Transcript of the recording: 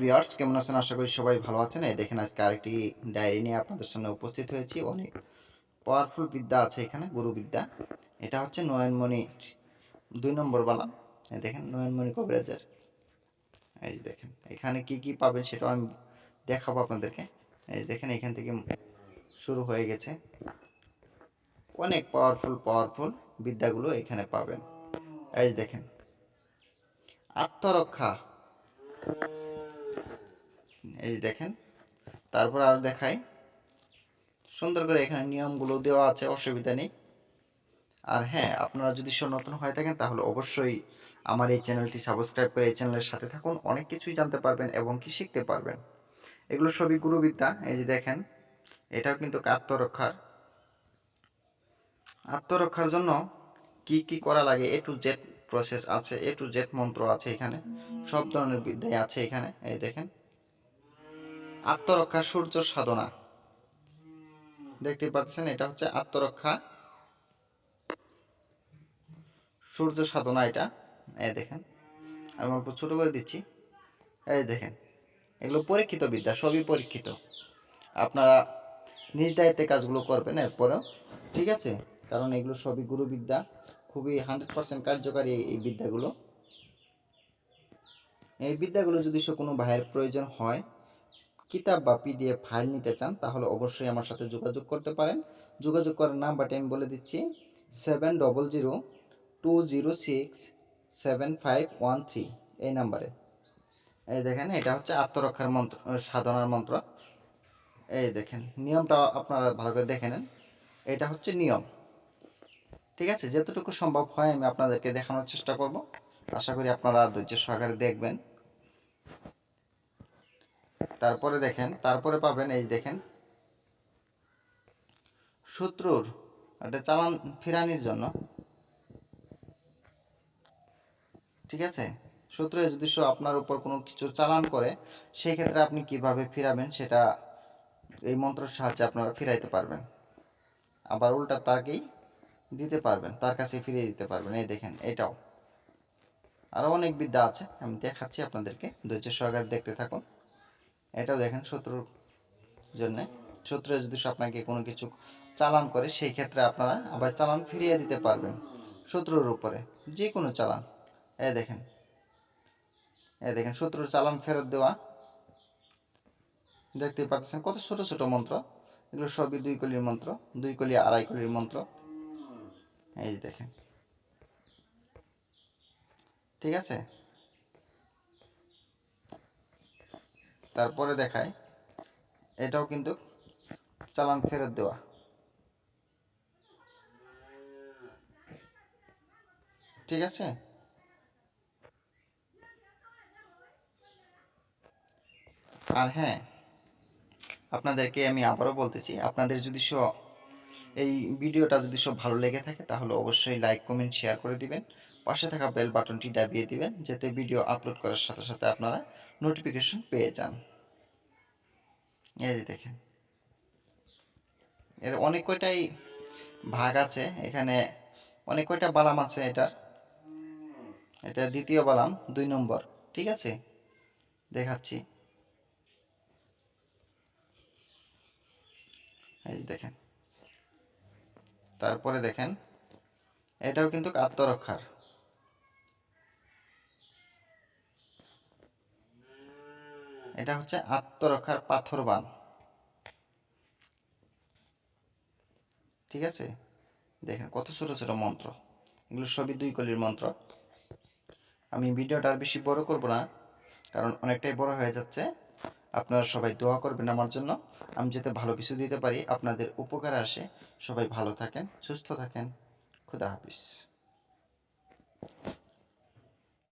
Viewers, কেমন আছেন? আশা করি সবাই ভালো আছেন। এই দেখেন, আজকে আরেকটি ডায়েরি নিয়ে আপনাদের সামনে উপস্থিত হয়েছি। অনেক পাওয়ারফুল বিদ্যা আছে এখানে গুরুবিদ্যা এটা হচ্ছে নয়নমণি দুই নম্বর বালা। এই দেখেন, নয়নমণি কবিরাজের। এই যে দেখেন, এখানে কি কি পাবেন সেটাও আমি দেখাবো আপনাদেরকে। এই দেখেন, এখান থেকে শুরু হয়ে গেছে। অনেক পাওয়ারফুল পাওয়ারফুল বিদ্যাগুলো এখানে পাবেন। এই দেখেন, আত্মরক্ষা। এই দেখেন, তারপর আর দেখাই। সুন্দর করে এখানে নিয়মগুলো দেওয়া আছে, অসুবিধা নেই। আর হ্যাঁ আপনারা যদি নতুন হয়ে থাকেন, তাহলে অবশ্যই আমার এই চ্যানেলটি সাবস্ক্রাইব করে এই চ্যানেলের সাথে থাকুন। অনেক কিছুই জানতে পারবেন এবং কি শিখতে পারবেন। এগুলো সবই গুরুবিদ্যা, এই যে দেখেন, এটাও কিন্তু আত্মরক্ষার। আত্মরক্ষার জন্য কি কি করা লাগে? এ টু জেড প্রসেস আছে এ টু জেড মন্ত্র আছে এখানে। সব ধরনের বিদ্যাই আছে এখানে, এই দেখেন। আত্মরক্ষা সূর্য সাধনা। দেখতে পাচ্ছেন, এটা হচ্ছে আত্মরক্ষা সূর্য সাধনা এটা। এই দেখেন, আমি অল্প ছোট করে দিচ্ছি। এই দেখেন, এগুলো পরীক্ষিত বিদ্যা, সবই পরীক্ষিত। আপনারা নিজ দায়িত্বে কাজগুলো করবেন এরপরেও, ঠিক আছে? কারণ এগুলো সবই গুরুবিদ্যা, খুবই হান্ড্রেড পার্সেন্ট কার্যকারী এই- বিদ্যাগুলো। এই বিদ্যাগুলো যদি সে কোনো ভাইয়ের প্রয়োজন হয় কিতাব বা পিডিএফ ফাইল নিতে চান, তাহলে অবশ্যই আমার সাথে যোগাযোগ করতে পারেন। যোগাযোগ করার নাম্বারটি আমি বলে দিচ্ছি seven double zero two zero six seven five one three এই নাম্বারে। এই দেখেন, এটা হচ্ছে আত্মরক্ষার মন্ত্র সাধনার মন্ত্র। এই দেখেন, নিয়মটা আপনারা ভালো করে দেখে নেন। এটা হচ্ছে নিয়ম। ঠিক আছে? যতটুকু সম্ভব হয় আমি আপনাদেরকে দেখানোর চেষ্টা করব। আশা করি আপনারা ধৈর্য সহকারে দেখবেন। তারপরে দেখেন, তারপরে পাবেন এই দেখেন। শত্রুর একটা চালান ফিরানির জন্য। ঠিক আছে? শত্রু যদি আপনার উপর কোনো কিছু চালান করে, সেই ক্ষেত্রে আপনি কীভাবে ফিরাবেন সেটা এই মন্ত্রের সাহায্যে আপনারা ফিরাইতে পারবেন। আবার উল্টা তাকেই দিতে পারবেন, তার কাছে ফিরিয়ে দিতে পারবেন। এই দেখেন, এটাও। আরও অনেক বিদ্যা আছে, আমি দেখাচ্ছি আপনাদেরকে। ধৈর্য সহকারে দেখতে থাকুন। এটাও দেখেন শত্রুর জন্য। শত্রু যদি আপনাকে কোনো কিছু চালান করে, সেই ক্ষেত্রে আপনারা আবার চালান ফিরিয়ে দিতে পারবেন শত্রুর উপরে। যে কোনো চালান। এই দেখেন। এই দেখেন শত্রুর চালান ফেরত দেওয়া। দেখতে পাচ্ছেন কত ছোট ছোট মন্ত্র। এগুলো সবই দুই কলির মন্ত্র, দুই কলি, আড়াই কলির মন্ত্র। এই দেখেন। ঠিক আছে? তারপরে দেখায় এটাও কিন্তু চালান ফেরত দেওয়া। ঠিক আছে? আর হ্যাঁ আপনাদেরকে আমি আবারও বলতেছি, আপনাদের যদি সব এই ভিডিওটা যদি সব ভালো লেগে থাকে, তাহলে অবশ্যই লাইক কমেন্ট শেয়ার করে দিবেন। পাশে থাকা বেল বাটনটি দাবিয়ে দিবেন, যাতে ভিডিও আপলোড করার সাথে সাথে আপনারা নোটিফিকেশন পেয়ে যান। এই যে দেখেন। এর অনেক কয়টাই ভাগ আছে, এখানে অনেক কয়টা বালাম আছে এটার? এটা দ্বিতীয় বালাম, দুই নম্বর, ঠিক আছে? দেখাচ্ছি। এই দেখেন। তারপরে দেখেন, এটাও কিন্তু আত্মরক্ষার। এটা হচ্ছে আত্মরক্ষার পাথরবান। ঠিক আছে? দেখেন কত ছোট ছোট মন্ত্র। এগুলো সবই দুই কলির মন্ত্র। আমি ভিডিওটা আর বেশি বড় করব না, কারণ অনেকটাই বড় হয়ে যাচ্ছে। আপনারা সবাই দোয়া করবেন আমার জন্য। আমি যাতে ভালো কিছু দিতে পারি, আপনাদের উপকারে আসে। সবাই ভালো থাকেন, সুস্থ থাকেন। খুদা হাফিজ।